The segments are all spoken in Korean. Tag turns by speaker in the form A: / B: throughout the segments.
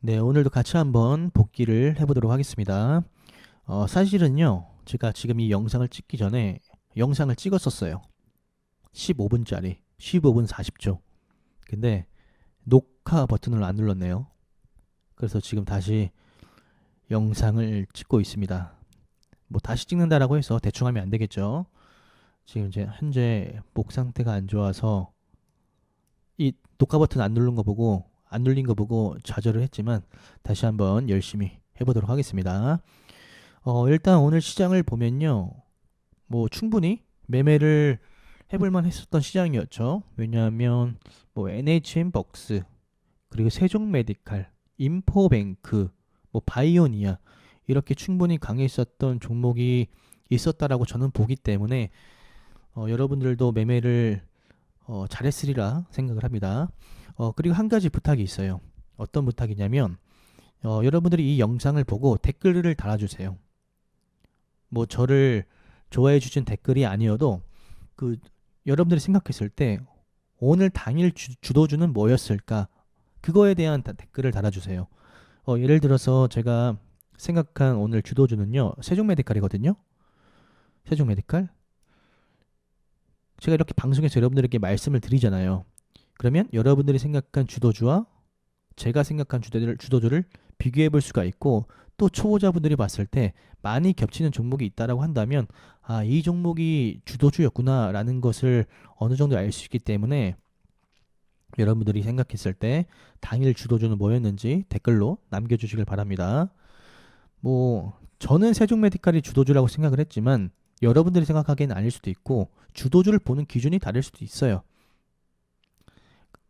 A: 네, 오늘도 같이 한번 복귀를 해보도록 하겠습니다. 어, 사실은요, 제가 지금 이 영상을 찍기 전에 영상을 찍었었어요. 15분짜리, 15분 40초. 근데 녹화 버튼을 안 눌렀네요. 그래서 지금 다시 영상을 찍고 있습니다. 뭐 다시 찍는다라고 해서 대충 하면 안 되겠죠. 지금 이제 현재 목 상태가 안 좋아서 이 녹화 버튼 안 누른 거 보고 안 눌린 거 보고 좌절을 했지만 다시 한번 열심히 해보도록 하겠습니다. 어, 일단 오늘 시장을 보면요. 뭐 충분히 매매를 해볼만 했었던 시장이었죠. 왜냐하면 뭐 NHN 벅스 그리고 세종 메디칼, 인포뱅크, 뭐 바이오니아 이렇게 충분히 강해 있었던 종목이 있었다라고 저는 보기 때문에 어, 여러분들도 매매를 어, 잘했으리라 생각을 합니다. 어, 그리고 한 가지 부탁이 있어요. 어떤 부탁이냐면 어, 여러분들이 이 영상을 보고 댓글을 달아주세요. 뭐 저를 좋아해 주신 댓글이 아니어도 그 여러분들이 생각했을 때 오늘 당일 주, 주도주는 뭐였을까 그거에 대한 다- 댓글을 달아주세요. 어, 예를 들어서 제가 생각한 오늘 주도주는요 세종메디칼이거든요. 세종메디칼 제가 이렇게 방송에서 여러분들에게 말씀을 드리잖아요. 그러면 여러분들이 생각한 주도주와 제가 생각한 주도주를, 주도주를 비교해 볼 수가 있고 또 초보자분들이 봤을 때 많이 겹치는 종목이 있다라고 한다면 아, 이 종목이 주도주였구나라는 것을 어느 정도 알 수 있기 때문에 여러분들이 생각했을 때 당일 주도주는 뭐였는지 댓글로 남겨주시길 바랍니다. 뭐 저는 세종메디칼이 주도주라고 생각을 했지만 여러분들이 생각하기에는 아닐 수도 있고 주도주를 보는 기준이 다를 수도 있어요.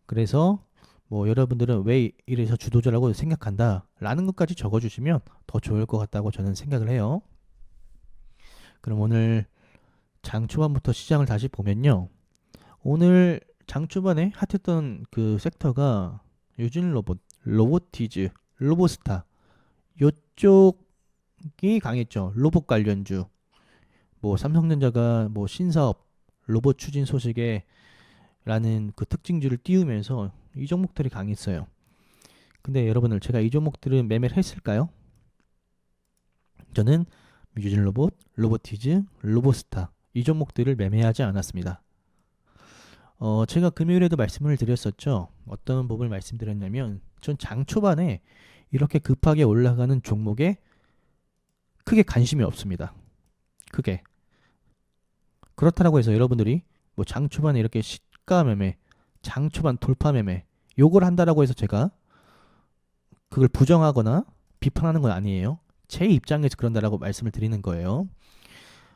A: 그래서 뭐 여러분들은 왜 이래서 주도주라고 생각한다 라는 것까지 적어주시면 더 좋을 것 같다고 저는 생각을 해요. 그럼 오늘 장 초반부터 시장을 다시 보면요. 오늘 장 초반에 핫했던 그 섹터가 유진 로봇, 로보티즈, 로보스타 요쪽이 강했죠. 로봇 관련주. 뭐 삼성전자가 뭐 신사업 로봇 추진 소식에 라는 그 특징주를 띄우면서 이 종목들이 강했어요. 근데 여러분들 제가 이 종목들은 매매를 했을까요? 저는 뮤진 로봇, 로보티즈, 로보스타 이 종목들을 매매하지 않았습니다. 어, 제가 금요일에도 말씀을 드렸었죠. 어떤 부분을 말씀드렸냐면 전 장 초반에 이렇게 급하게 올라가는 종목에 크게 관심이 없습니다. 크게. 그렇다라고 해서 여러분들이 뭐 장 초반에 이렇게 시가 매매, 장 초반 돌파 매매 요걸 한다라고 해서 제가 그걸 부정하거나 비판하는 건 아니에요. 제 입장에서 그런다라고 말씀을 드리는 거예요.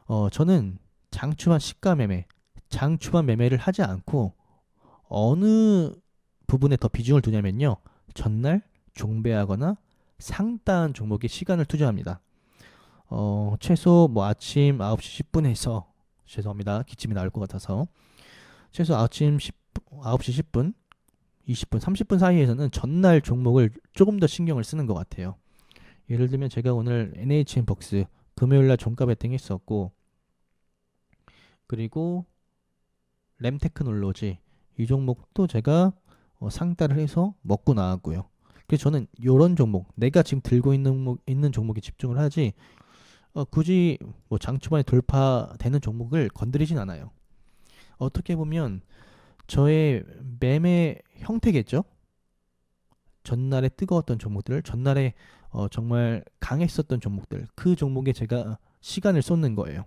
A: 어, 저는 장 초반 시가 매매, 장 초반 매매를 하지 않고 어느 부분에 더 비중을 두냐면요. 전날 종배하거나 상따한 종목에 시간을 투자합니다. 어, 최소 뭐 아침 9시 10분에서 죄송합니다. 기침이 나올 것 같아서 최소 아침 10, 9시 10분, 20분, 30분 사이에서는 전날 종목을 조금 더 신경을 쓰는 것 같아요. 예를 들면 제가 오늘 NHN 벅스 금요일날 종가 베팅 했었고 그리고 램테크놀로지 이 종목도 제가 어, 상따를 해서 먹고 나왔고요. 그래서 저는 이런 종목 내가 지금 들고 있는 있는 종목에 집중을 하지 어, 굳이 뭐 장초반에 돌파되는 종목을 건드리진 않아요. 어떻게 보면 저의 매매 형태겠죠. 전날에 뜨거웠던 종목들, 전날에 어, 정말 강했었던 종목들, 그 종목에 제가 시간을 쏟는 거예요.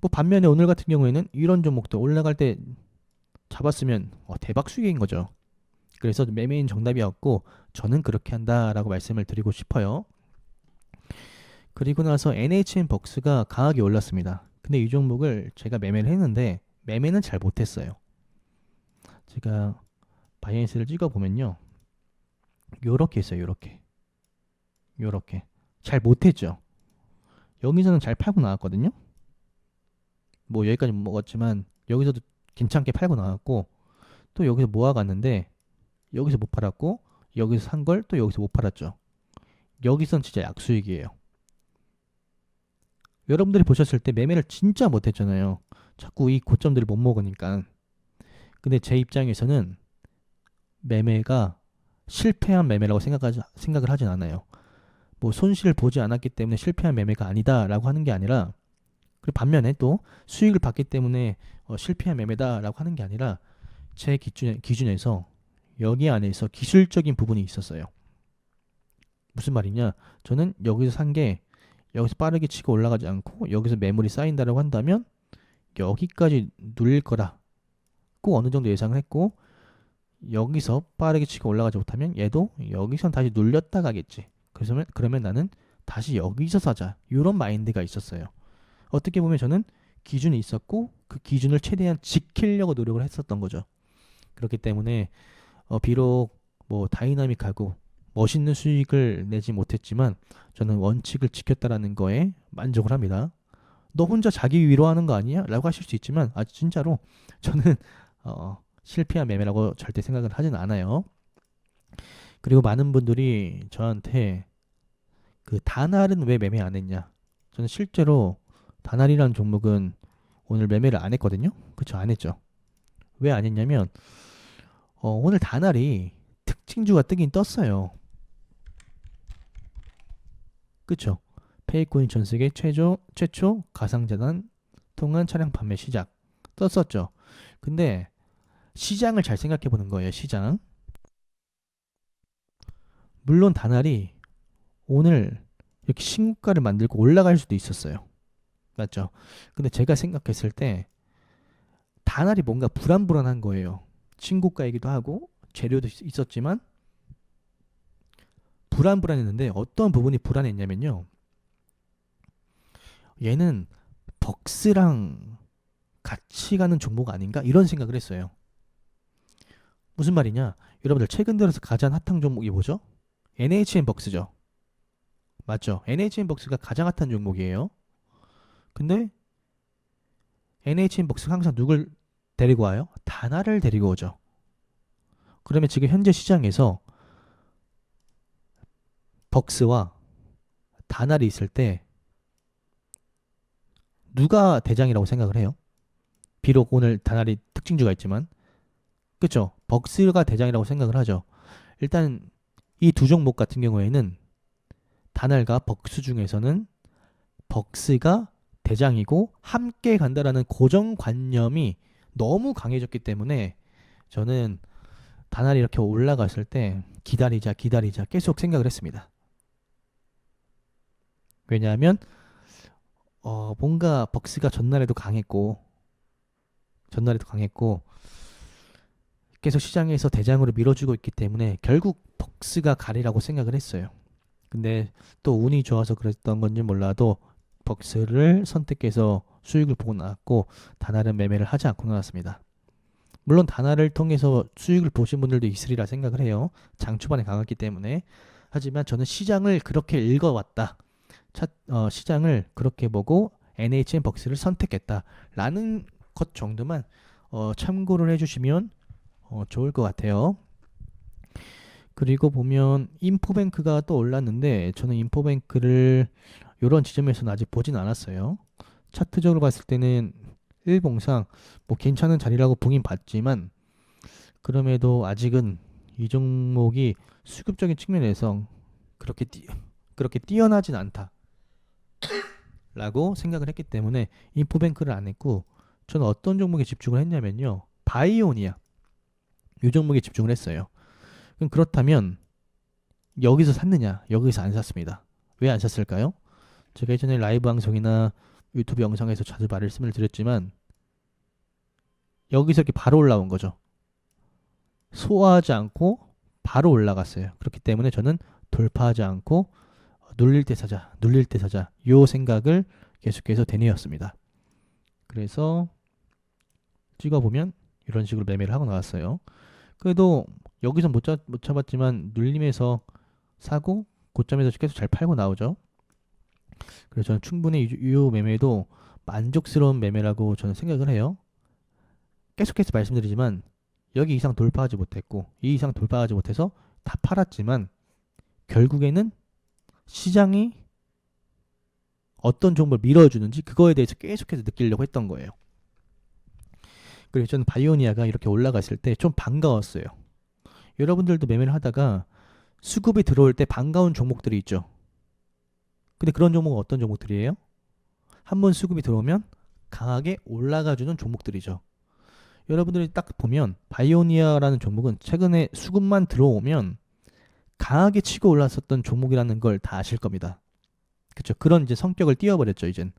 A: 뭐 반면에 오늘 같은 경우에는 이런 종목도 올라갈 때 잡았으면 어, 대박 수익인 거죠. 그래서 매매인 정답이었고 저는 그렇게 한다라고 말씀을 드리고 싶어요. 그리고 나서 NHN 벅스가 강하게 올랐습니다. 근데 이 종목을 제가 매매를 했는데 매매는 잘 못했어요. 제가 바이낸스를 찍어 보면요, 요렇게 했어요. 요렇게, 요렇게 잘 못했죠. 여기서는 잘 팔고 나왔거든요. 뭐 여기까지 못 먹었지만 여기서도 괜찮게 팔고 나왔고 또 여기서 모아갔는데 여기서 못 팔았고 여기서 산 걸 또 여기서 못 팔았죠. 여기선 진짜 약수익이에요. 여러분들이 보셨을 때 매매를 진짜 못했잖아요. 자꾸 이 고점들을 못 먹으니까. 근데 제 입장에서는 매매가 실패한 매매라고 생각하지, 생각을 하진 않아요. 뭐 손실을 보지 않았기 때문에 실패한 매매가 아니다라고 하는 게 아니라 그리고 반면에 또 수익을 봤기 때문에 어, 실패한 매매다라고 하는 게 아니라 제 기준, 기준에서 여기 안에서 기술적인 부분이 있었어요. 무슨 말이냐? 저는 여기서 산게 여기서 빠르게 치고 올라가지 않고 여기서 매물이 쌓인다라고 한다면 여기까지 눌릴 거라. 꼭 어느 정도 예상을 했고 여기서 빠르게 치고 올라가지 못하면 얘도 여기선 다시 눌렸다 가겠지. 그러면 그러면 나는 다시 여기서 사자. 이런 마인드가 있었어요. 어떻게 보면 저는 기준이 있었고 그 기준을 최대한 지키려고 노력을 했었던 거죠. 그렇기 때문에 어, 비록 뭐 다이나믹하고 멋있는 수익을 내지 못했지만 저는 원칙을 지켰다라는 거에 만족을 합니다. 너 혼자 자기 위로하는 거 아니야? 라고 하실 수 있지만 아 진짜로 저는 어, 실패한 매매라고 절대 생각을 하진 않아요. 그리고 많은 분들이 저한테 그 다날은 왜 매매 안 했냐? 저는 실제로 다날이라는 종목은 오늘 매매를 안 했거든요. 그쵸? 안 했죠. 왜 안 했냐면 어, 오늘 다날이 특징주가 뜨긴 떴어요. 그쵸? 페이코인 전 세계 최초, 최초 가상자산 통한 차량 판매 시작 떴었죠. 근데 시장을 잘 생각해 보는 거예요. 시장. 물론 다날이 오늘 이렇게 신고가를 만들고 올라갈 수도 있었어요. 맞죠? 근데 제가 생각했을 때 다날이 뭔가 불안불안한 거예요. 신고가이기도 하고 재료도 있- 있었지만 불안불안했는데 어떤 부분이 불안했냐면요. 얘는 벅스랑 같이 가는 종목 아닌가 이런 생각을 했어요. 무슨 말이냐? 여러분들 최근 들어서 가장 핫한 종목이 뭐죠? NHN 벅스죠. 맞죠? NHN 벅스가 가장 핫한 종목이에요. 근데 NHN 벅스가 항상 누굴 데리고 와요? 다나를 데리고 오죠. 그러면 지금 현재 시장에서 벅스와 다날이 있을 때 누가 대장이라고 생각을 해요? 비록 오늘 다날이 특징주가 있지만 그쵸? 벅스가 대장이라고 생각을 하죠. 일단 이 두 종목 같은 경우에는 다날과 벅스 중에서는 벅스가 대장이고 함께 간다라는 고정관념이 너무 강해졌기 때문에 저는 다날이 이렇게 올라갔을 때 기다리자 기다리자 계속 생각을 했습니다. 왜냐하면 어 뭔가 벅스가 전날에도 강했고 전날에도 강했고 계속 시장에서 대장으로 밀어주고 있기 때문에 결국 벅스가 가리라고 생각을 했어요. 근데 또 운이 좋아서 그랬던 건지 몰라도 벅스를 선택해서 수익을 보고 나왔고 다날은 매매를 하지 않고 나왔습니다. 물론 다날을 통해서 수익을 보신 분들도 있으리라 생각을 해요. 장 초반에 강했기 때문에. 하지만 저는 시장을 그렇게 읽어왔다. 차, 어, 시장을 그렇게 보고 NHN 벅스를 선택했다라는 것 정도만 어, 참고를 해주시면 어, 좋을 것 같아요. 그리고 보면 인포뱅크가 또 올랐는데 저는 인포뱅크를 이런 지점에서는 아직 보진 않았어요. 차트적으로 봤을 때는 일봉상 뭐 괜찮은 자리라고 보긴 봤지만 그럼에도 아직은 이 종목이 수급적인 측면에서 그렇게 뛰, 그렇게 뛰어나진 않다. 라고 생각을 했기 때문에 인포뱅크를 안 했고 저는 어떤 종목에 집중을 했냐면요. 바이오니아. 이 종목에 집중을 했어요. 그럼 그렇다면 여기서 샀느냐? 여기서 안 샀습니다. 왜 안 샀을까요? 제가 예전에 라이브 방송이나 유튜브 영상에서 자주 말씀을 드렸지만 여기서 이렇게 바로 올라온 거죠. 소화하지 않고 바로 올라갔어요. 그렇기 때문에 저는 돌파하지 않고 눌릴 때 사자, 눌릴 때 사자 요 생각을 계속해서 되뇌었습니다. 그래서 찍어보면 이런 식으로 매매를 하고 나왔어요. 그래도 여기서 못, 잡, 못 잡았지만 눌림에서 사고 고점에서 계속 잘 팔고 나오죠. 그래서 저는 충분히 이, 이 매매도 만족스러운 매매라고 저는 생각을 해요. 계속해서 말씀드리지만 여기 이상 돌파하지 못했고 이 이상 돌파하지 못해서 다 팔았지만 결국에는 시장이 어떤 종목을 밀어주는지 그거에 대해서 계속해서 느끼려고 했던 거예요. 그래서 저는 바이오니아가 이렇게 올라갔을 때 좀 반가웠어요. 여러분들도 매매를 하다가 수급이 들어올 때 반가운 종목들이 있죠. 근데 그런 종목은 어떤 종목들이에요? 한 번 수급이 들어오면 강하게 올라가주는 종목들이죠. 여러분들이 딱 보면 바이오니아라는 종목은 최근에 수급만 들어오면 강하게 치고 올랐었던 종목이라는 걸 다 아실 겁니다. 그렇죠. 그런 이제 성격을 띄워버렸죠, 이젠.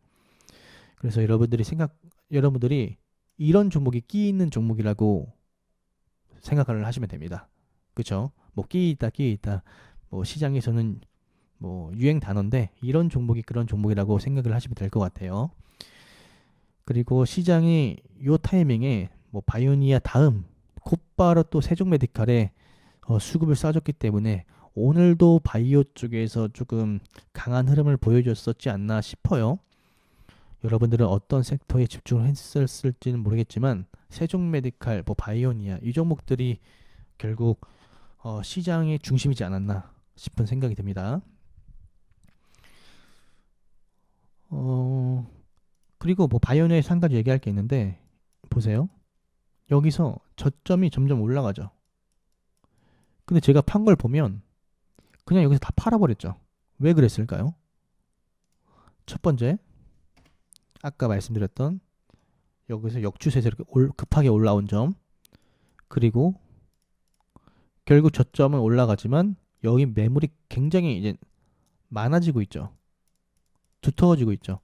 A: 그래서 여러분들이 생각, 여러분들이 이런 종목이 끼 있는 종목이라고 생각을 하시면 됩니다. 그렇죠. 뭐 끼 있다, 끼 있다. 뭐 시장에서는 뭐 유행 단어인데 이런 종목이 그런 종목이라고 생각을 하시면 될 것 같아요. 그리고 시장이 요 타이밍에 뭐 바이오니아 다음 곧바로 또 세종메디칼에 어, 수급을 쏴줬기 때문에 오늘도 바이오 쪽에서 조금 강한 흐름을 보여줬었지 않나 싶어요. 여러분들은 어떤 섹터에 집중을 했을지는 모르겠지만 세종메디칼, 뭐 바이오니아 이 종목들이 결국 어, 시장의 중심이지 않았나 싶은 생각이 듭니다. 어, 그리고 뭐 바이오니아에서 한 가지 얘기할 게 있는데 보세요. 여기서 저점이 점점 올라가죠. 근데 제가 판 걸 보면 그냥 여기서 다 팔아버렸죠. 왜 그랬을까요? 첫 번째, 아까 말씀드렸던 여기서 역추세에서 이렇게 올, 급하게 올라온 점, 그리고 결국 저점은 올라가지만 여기 매물이 굉장히 이제 많아지고 있죠. 두터워지고 있죠.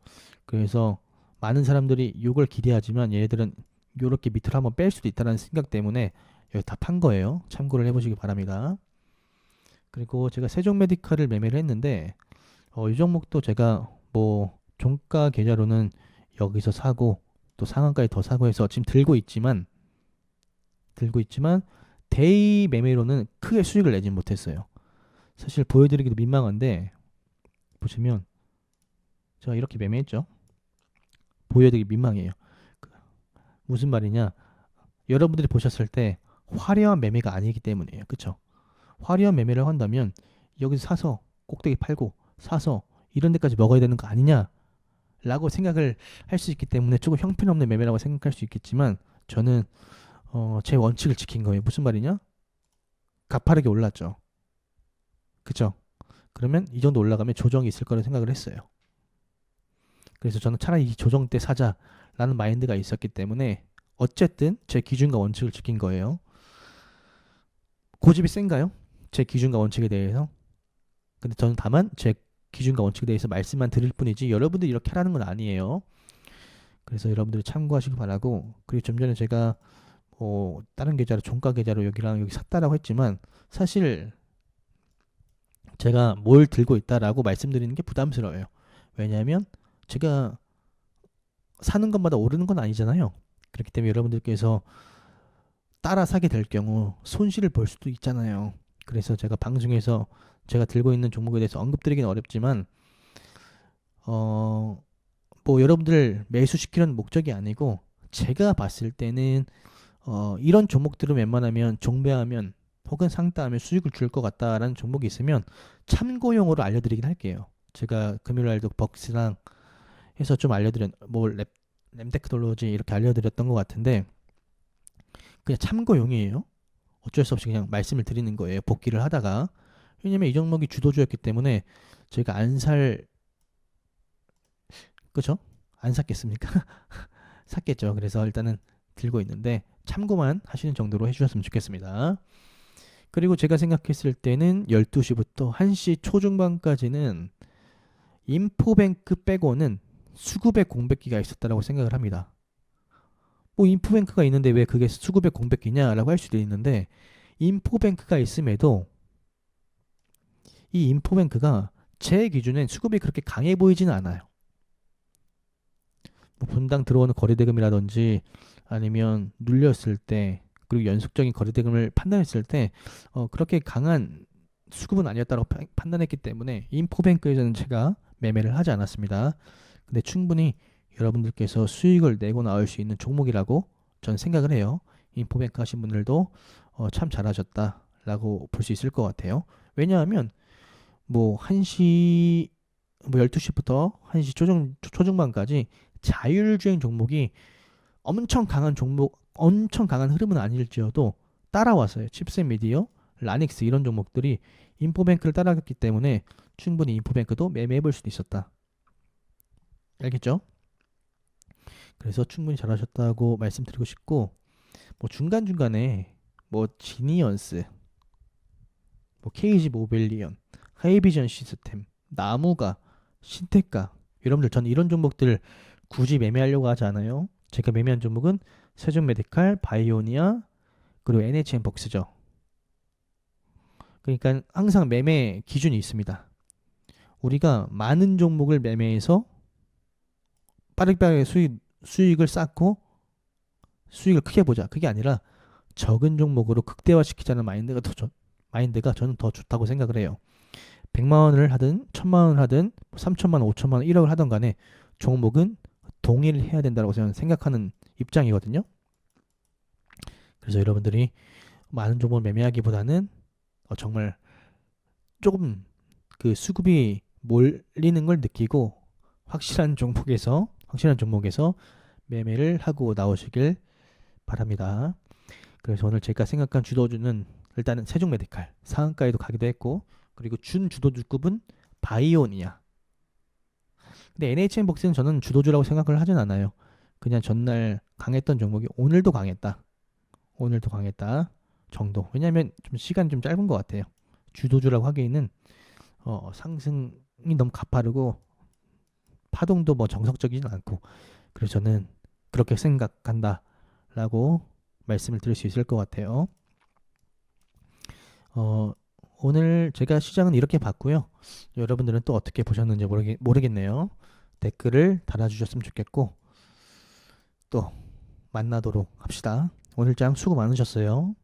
A: 그래서 많은 사람들이 이걸 기대하지만 얘네들은 이렇게 밑으로 한번 뺄 수도 있다는 생각 때문에 여기 다 판 거예요. 참고를 해보시기 바랍니다. 그리고 제가 세종 메디칼을 매매를 했는데 어, 이 종목도 제가 뭐 종가 계좌로는 여기서 사고 또 상한가에 더 사고 해서 지금 들고 있지만 들고 있지만 데이 매매로는 크게 수익을 내진 못했어요. 사실 보여드리기도 민망한데 보시면 제가 이렇게 매매했죠. 보여드리기 민망해요. 그 무슨 말이냐? 여러분들이 보셨을 때 화려한 매매가 아니기 때문이에요. 그쵸? 화려한 매매를 한다면 여기서 사서 꼭대기 팔고 사서 이런 데까지 먹어야 되는 거 아니냐? 라고 생각을 할 수 있기 때문에 조금 형편없는 매매라고 생각할 수 있겠지만 저는 어, 제 원칙을 지킨 거예요. 무슨 말이냐? 가파르게 올랐죠. 그쵸? 그러면 이 정도 올라가면 조정이 있을 거라 생각을 했어요. 그래서 저는 차라리 이 조정 때 사자라는 마인드가 있었기 때문에 어쨌든 제 기준과 원칙을 지킨 거예요. 고집이 센가요? 제 기준과 원칙에 대해서? 근데 저는 다만 제 기준과 원칙에 대해서 말씀만 드릴 뿐이지 여러분들이 이렇게 하라는 건 아니에요. 그래서 여러분들이 참고하시기 바라고 그리고 좀 전에 제가 뭐 다른 계좌로 종가 계좌로 여기랑 여기 샀다라고 했지만 사실 제가 뭘 들고 있다라고 말씀드리는 게 부담스러워요. 왜냐하면 제가 사는 것마다 오르는 건 아니잖아요. 그렇기 때문에 여러분들께서 따라 사게 될 경우 손실을 볼 수도 있잖아요. 그래서 제가 방송에서 제가 들고 있는 종목에 대해서 언급드리기는 어렵지만 어 뭐 여러분들 매수시키는 목적이 아니고 제가 봤을 때는 어 이런 종목들은 웬만하면 종배하면 혹은 상따하면 수익을 줄 것 같다라는 종목이 있으면 참고용으로 알려드리긴 할게요. 제가 금요일 날도 벅스랑 해서 좀 알려드렸 뭐 랩, 램테크놀로지 이렇게 알려드렸던 것 같은데 그냥 참고용이에요. 어쩔 수 없이 그냥 말씀을 드리는 거예요. 복귀를 하다가 왜냐면 이 종목이 주도주였기 때문에 저희가 안 살 그죠? 안 샀겠습니까? 샀겠죠. 그래서 일단은 들고 있는데 참고만 하시는 정도로 해주셨으면 좋겠습니다. 그리고 제가 생각했을 때는 12시부터 1시 초중반까지는 인포뱅크 빼고는 수급의 공백기가 있었다라고 생각을 합니다. 뭐 인포뱅크가 있는데 왜 그게 수급의 공백기냐라고 할 수도 있는데 인포뱅크가 있음에도 이 인포뱅크가 제 기준엔 수급이 그렇게 강해 보이지는 않아요. 뭐 분당 들어오는 거래대금이라든지 아니면 눌렸을 때 그리고 연속적인 거래대금을 판단했을 때 어, 그렇게 강한 수급은 아니었다고 판단했기 때문에 인포뱅크에서는 제가 매매를 하지 않았습니다. 근데 충분히 여러분들께서 수익을 내고 나올 수 있는 종목이라고 전 생각을 해요. 인포뱅크 하신 분들도 어, 참 잘하셨다 라고 볼 수 있을 것 같아요. 왜냐하면 뭐 1시 뭐 12시부터 1시 초중 초중반까지 자율주행 종목이 엄청 강한 종목 엄청 강한 흐름은 아닐지어도 따라왔어요. 칩셋 미디어 라닉스 이런 종목들이 인포뱅크를 따라갔기 때문에 충분히 인포뱅크도 매매해 볼 수도 있었다. 알겠죠? 그래서 충분히 잘하셨다고 말씀드리고 싶고 뭐 중간 중간에 뭐 지니언스 뭐 KG 모빌리언 하이비전 시스템 나무가 신테카 여러분들 저는 이런 종목들 굳이 매매하려고 하지 않아요. 제가 매매한 종목은 세종 메디칼, 바이오니아 그리고 NHN 복스죠. 그러니까 항상 매매 기준이 있습니다. 우리가 많은 종목을 매매해서 빠르게 수익 수익을 쌓고 수익을 크게 보자. 그게 아니라 적은 종목으로 극대화시키자는 마인드가 더 좋, 마인드가 저는 더 좋다고 생각을 해요. 100만 원을 하든 1000만 원을 하든 3천만 원, 5천만 원, 1억을 하던 간에 종목은 동일해야 된다고 저는 생각하는 입장이거든요. 그래서 여러분들이 많은 종목을 매매하기보다는 어, 정말 조금 그 수급이 몰리는 걸 느끼고 확실한 종목에서 확실한 종목에서 매매를 하고 나오시길 바랍니다. 그래서 오늘 제가 생각한 주도주는 일단은 세종 메디칼 상한가에도 가기도 했고 그리고 준 주도주급은 바이오니아. 근데 NHN 복스는 저는 주도주라고 생각을 하진 않아요. 그냥 전날 강했던 종목이 오늘도 강했다. 오늘도 강했다 정도. 왜냐하면 좀 시간이 좀 짧은 것 같아요. 주도주라고 하기에는 어, 상승이 너무 가파르고 파동도 뭐 정석적이진 않고 그래서 저는 그렇게 생각한다라고 말씀을 드릴 수 있을 것 같아요. 어, 오늘 제가 시장은 이렇게 봤고요. 여러분들은 또 어떻게 보셨는지 모르겠, 모르겠네요. 댓글을 달아주셨으면 좋겠고 또 만나도록 합시다. 오늘 장 수고 많으셨어요.